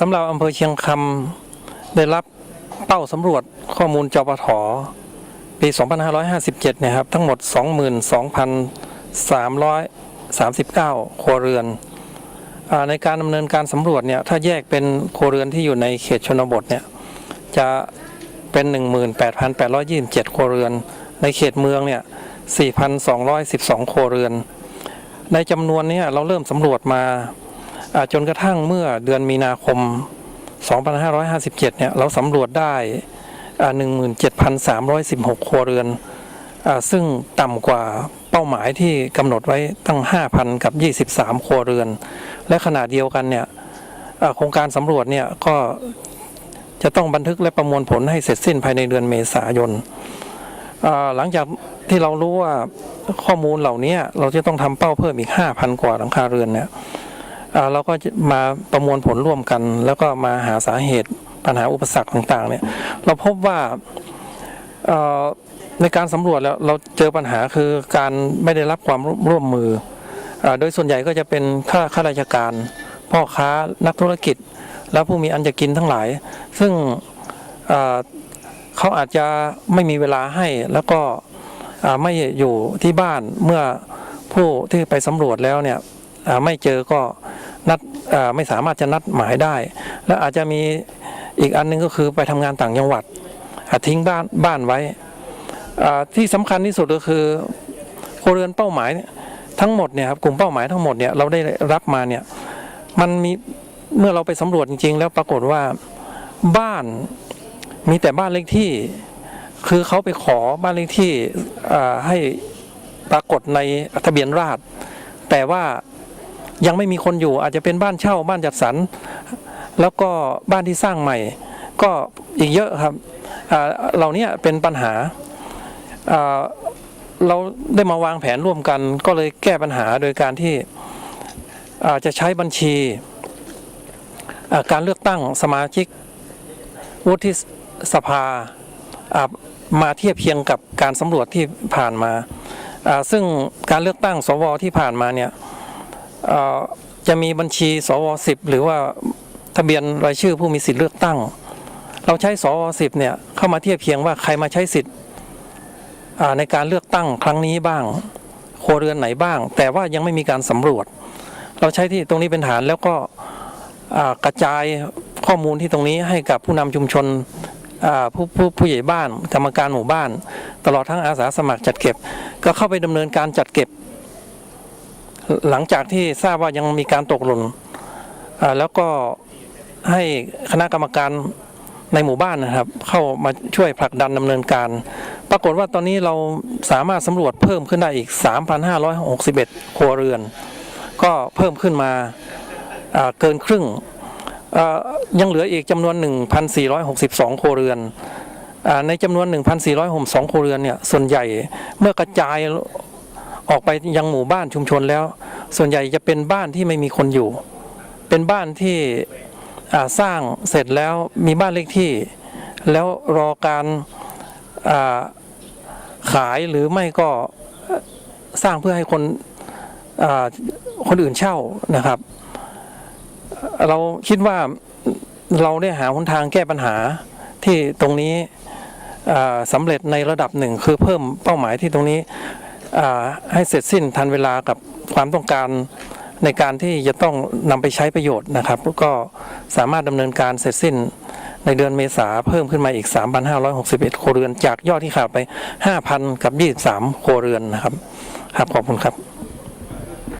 สำหรับอำเภอเชียงคำได้รับเป้าสำรวจข้อมูลจปทปี 2557 เนี่ยครับ ทั้งหมด 22,339 ครัวเรือนอในการดำเนินการสำรวจเนี่ย ถ้าแยกเป็นครัวเรือนที่อยู่ในเขตชนบทเนี่ย จะเป็น 18,827 ครัวเรือน ในเขตเมืองเนี่ย 4,212 ครัวเรือน ในจำนวนเนี้เราเริ่มสำรวจมา จนกระทั่งเมื่อเดือนมีนาคม 2557 เนี่ย เราสำรวจได้อ่า17,316 ครัวเรือนอซึ่งต่ำกว่าเป้าหมายที่กำหนดไว้ตั้ง 5,000 กับ 23 ครัวเรือน และขณะเดียวกันเนี่ยโครงการสำรวจเนี่ยก็จะต้องบันทึกและประมวลผลให้เสร็จสิ้นภายในเดือนเมษายน หลังจากที่เรารู้ว่าข้อมูลเหล่านี้เราจะต้องทำเป้าเพิ่มอีก 5,000 กว่าหลังคาเรือนเนี่ย เราก็มาประมวลผลร่วมกัน แล้วก็มาหาสาเหตุปัญหาอุปสรรคต่างๆ เนี่ย เราพบว่าในการสำรวจแล้วเราเจอปัญหาคือการไม่ได้รับความร่วมมืออโดยส่วนใหญ่ก็จะเป็นข้าข้าราชการ พ่อค้านักธุรกิจ และผู้มีอันจะกินทั้งหลาย ซึ่งเขาอาจจะไม่มีเวลาให้แล้วก็ไม่อยู่ที่บ้านเมื่อผู้ที่ไปสำรวจแล้วเนี่ยไม่เจอก็ นัดไม่สามารถจะนัดหมายได้ และอาจจะมีอีกอันหนึงก็คือไปทำงานต่างจังหวัดอ่าทิ้งบ้านบ้านไว้ที่สำคัญที่สุดก็คือครัวเรือนเป้าหมายทั้งหมดเนี่ยครับกลุ่มเป้าหมายทั้งหมดเนี่ยเราได้รับมาเนี่ยมันมีเมื่อเราไปสำรวจจริง ๆ แล้วปรากฏว่าบ้านมีแต่บ้านเลขที่ คือเขาไปขอบ้านเลขที่ให้ปรากฏในทะเบียนราษฎรแต่ว่า ยังไม่มีคนอยู่อาจจะเป็นบ้านเช่าบ้านจัดสรรแล้วก็บ้านที่สร้างใหม่ ก็อีกเยอะครับอ่าเหล่านี้เป็นปัญหาเราได้มาวางแผนร่วมกัน ก็เลยแก้ปัญหาโดยการที่อาจะใช้บัญชีการเลือกตั้งสมาชิกวุฒิสภามาเทียบเคียงกับการสำรวจที่ผ่านมา ซึ่งการเลือกตั้งสวที่ผ่านมาเนี่ย จะมีบัญชีสวสิบหรือว่าทะเบียนรายชื่อผู้มีสิทธิ์เลือกตั้ง เราใช้สวสิบเนี่ยเข้ามาเทียบเคียงว่าใครมาใช้สิทธิ์ในการเลือกตั้งครั้งนี้บ้างครัวเรือนไหนบ้าง แต่ว่ายังไม่มีการสำรวจ เราใช้ที่ตรงนี้เป็นฐานแล้วก็กระจายข้อมูลที่ตรงนี้ให้กับผู้นำชุมชนผู้ผู้ผู้ใหญ่บ้านกรรมการหมู่บ้าน ตลอดทั้งอาสาสมัครจัดเก็บ ก็เข้าไปดำเนินการจัดเก็บ หลังจากที่ทราบว่ายังมีการตกหล่นแล้วก็ให้คณะกรรมการในหมู่บ้านนะครับ เข้ามาช่วยผลักดันดำเนินการ ปรากฏว่าตอนนี้เราสามารถสำรวจเพิ่มขึ้นได้อีก 3,561 ครัวเรือน ก็เพิ่มขึ้นมาเกินครึ่งยังเหลืออีกจำนวน 1,462 ครัวเรือน ในจำนวน 1,462 ครัวเรือนเนี่ย ส่วนใหญ่เมื่อกระจาย ออกไปยังหมู่บ้านชุมชนแล้ว ส่วนใหญ่จะเป็นบ้านที่ไม่มีคนอยู่ เป็นบ้านที่สร้างเสร็จแล้วมีบ้านเลขที่ แล้วรอการาขายหรือไม่ก็สร้างเพื่อให้คนคนอื่นเช่านะครับ เราคิดว่าเราได้หาหนทางแก้ปัญหาที่ตรงนี้สำเร็จในระดับหนึ่งคือเพิ่มเป้าหมายที่ตรงนี้ ให้เสร็จสิ้นทันเวลากับความต้องการในการที่จะต้องนำไปใช้ประโยชน์นะครับ ก็สามารถดำเนินการเสร็จสิ้นในเดือนเมษาเพิ่มขึ้นมาอีก 3,561 โครวเรือน จากยอดที่ขาดไป 5,000 กับ 23 โครวเรือนนะครับ ครับ ขอบคุณครับ